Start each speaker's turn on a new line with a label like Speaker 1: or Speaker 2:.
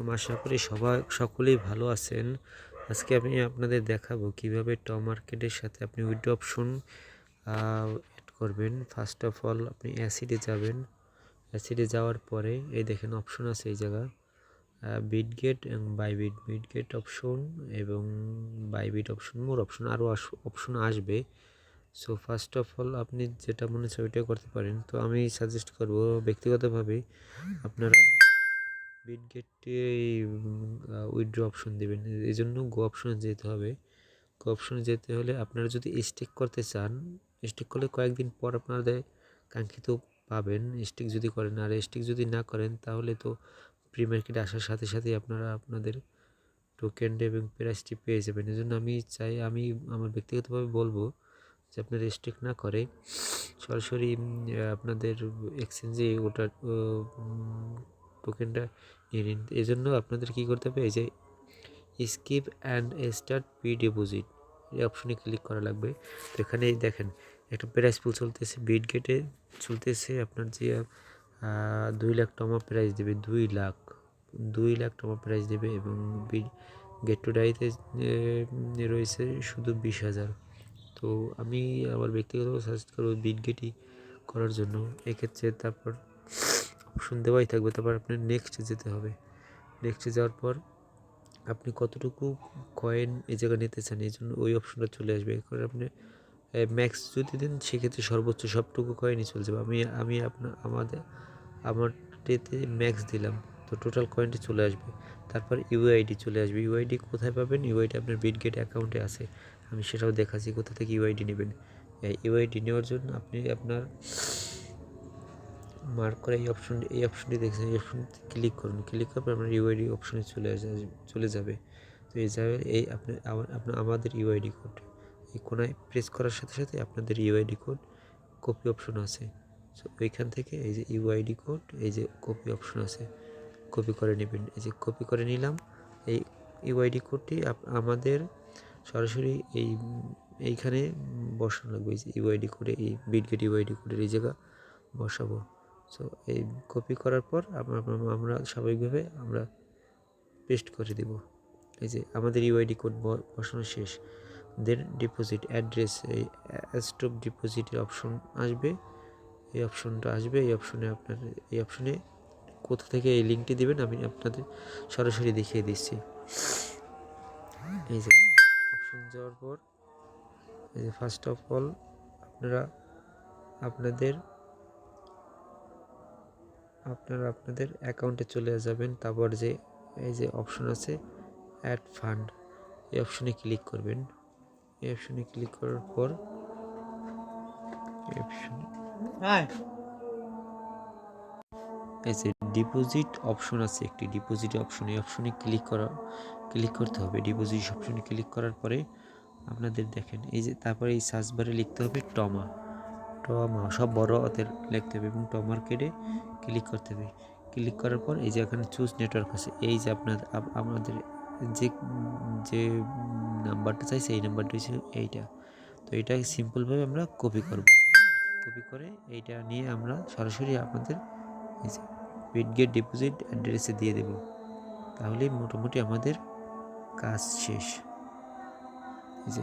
Speaker 1: আলাইকুম আশা করি সবাই, সকলেই ভালো আছেন। আজকে আমি আপনাদের দেখাবো কীভাবে ট মার্কেটের সাথে আপনি উইড অপশন অ্যাড করবেন। ফার্স্ট অফ অল আপনি অ্যাসিডে যাবেন। অ্যাসিডে যাওয়ার পরে, এই দেখেন অপশন আছে এই জায়গা। বিটগেট এবং বাইবিট বিটগেট অপশন এবং বাইবিট অপশন মোর অপশন আরও অপশন আসবে। সো ফার্স্ট অফ অল আপনি যেটা মনে হচ্ছে ওইটাই করতে পারেন। তো আমি সাজেস্ট করব ব্যক্তিগতভাবে আপনারা বিটগেটে উইথড্র অপশন দেবেন। এই জন্য গো অপশনে যেতে হবে। গো অপশনে যেতে হলে আপনারা যদি স্টেক করতে চান স্টেক করলে কয়েকদিন পর আপনাদের কাঙ্ক্ষিত পাবেন। স্টিক যদি করেন, আর স্টিক যদি না করেন, তাহলে তো প্রি মার্কেটে আসার সাথে সাথেই আপনারা আপনাদের টোকেন এবং প্রাইসটি পেয়ে যাবেন। এই জন্য আমি চাই, আমি আমার ব্যক্তিগতভাবে বলব যে আপনারা স্টেক না করে সরাসরি আপনাদের এক্সচেঞ্জে ওটা টোকেনটা নিয়ে নিন এই জন্য আপনাদের কী করতে হবে? এই যে skip and start P deposit এই অপশনে ক্লিক করা লাগবে। তো এখানে দেখেন, একটা প্রাইস পুল চলতেছে বিট গেটে চলতেছে আপনার যে দুই লাখ টমা প্রাইস দেবে, দুই লাখ দুই লাখ টমা প্রাইস দেবে এবং গেট টু ডাইতে রয়েছে শুধু বিশ হাজার। তো আমি আমার ব্যক্তিগত সাজেস্ট করব বিট গেটই করার জন্য। এক্ষেত্রে তারপর অপশন দেওয়াই থাকবে। তারপর আপনার নেক্সটে যেতে হবে। নেক্সটে যাওয়ার পর আপনি কতটুকু কয়েন এই জায়গায় নিতে চান, এই জন্য ওই অপশনটা চলে আসবে। এরপরে আপনি ম্যাক্স যদি দেন, সেক্ষেত্রে সর্বোচ্চ সবটুকু কয়েনই চলে যাবে। আমি আমি আপনার আমাদের, আমার আমারটিতে ম্যাক্স দিলাম, তো টোটাল কয়েনটি চলে আসবে। তারপর ইউআইডি চলে আসবে। ইউআইডি কোথায় পাবেন? ইউআইডি আপনার বিটগেট অ্যাকাউন্টে আছে। আমি সেটাও দেখাচ্ছি, কোথা থেকে ইউআইডি নেবেন। ইউআইডি নেওয়ার জন্য আপনি আপনার মার্ক করে এই অপশন এই অপশনটি দেখছেন, এই অপশনটি ক্লিক করুন। ক্লিক করার আপনার ইউআইডি অপশনে চলে আসে, চলে যাবে। তো এই যাবে, এই আপনি আপনার আমাদের ইউআইডি কোড এই কোনায় প্রেস করার সাথে সাথে আপনাদের ইউআইডি কোড কপি অপশন আছে। সো ওইখান থেকে এই যে ইউআইডি কোড এই যে কপি অপশন আছে কপি করে নেবেন। এই যে কপি করে নিলাম, এই ইউআইডি কোডটি আমাদের সরাসরি এই, এইখানে বসানো লাগবে। এই যে ইউআইডি কোডে এই বিটগেট ইউআইডি কোডের এই জায়গা বসাবো। সো এই কপি করার পর আমরা স্বাভাবিকভাবে আমরা পেস্ট করে দিব। এই যে আমাদের ইউআইডি কোড বসানো শেষ। দেন ডিপোজিট অ্যাড্রেস এই স্টপ ডিপোজিটের অপশন আসবে। এই অপশনটা আসবে। এই অপশনে আপনার, এই অপশনে কোথা থেকে এই লিঙ্কটি দেবেন আমি আপনাদের সরাসরি দেখিয়ে দিচ্ছি। এই যে অপশন যাওয়ার পর, এই যে ফার্স্ট অফ অল আপনারা, আপনাদের আপনারা আপনাদের অ্যাকাউন্টে চলে যাবেন। তারপর যে এই যে অপশন আছে অ্যাড ফান্ড এই অপশনে ক্লিক করবেন। এই অপশনে ক্লিক করার পর এই যে ডিপোজিট অপশন আছে একটি। ডিপোজিট অপশন এই অপশনে ক্লিক করা ক্লিক করতে হবে। ডিপোজিট অপশনে ক্লিক করার পরে আপনাদের দেখেন এই যে তারপরে এই সার্চ বারে লিখতে হবে টমা টমা, সব বড় হাতের লিখতে হবে এবং টমার কেটে ক্লিক করতে হবে। ক্লিক করার পর এই যে এখানে চুজ নেটওয়ার্ক আছে, এই যে আপনার আমাদের যে যে নাম্বারটা চাইছে এই নাম্বারটা হচ্ছে এইটা। তো এটা সিম্পলভাবে আমরা কপি করব। কপি করে এইটা নিয়ে আমরা সরাসরি আপনাদের এই বিটগেট ডিপোজিট অ্যাড্রেসে দিয়ে দেব। তাহলে মোটামুটি আমাদের কাজ শেষ। এই যে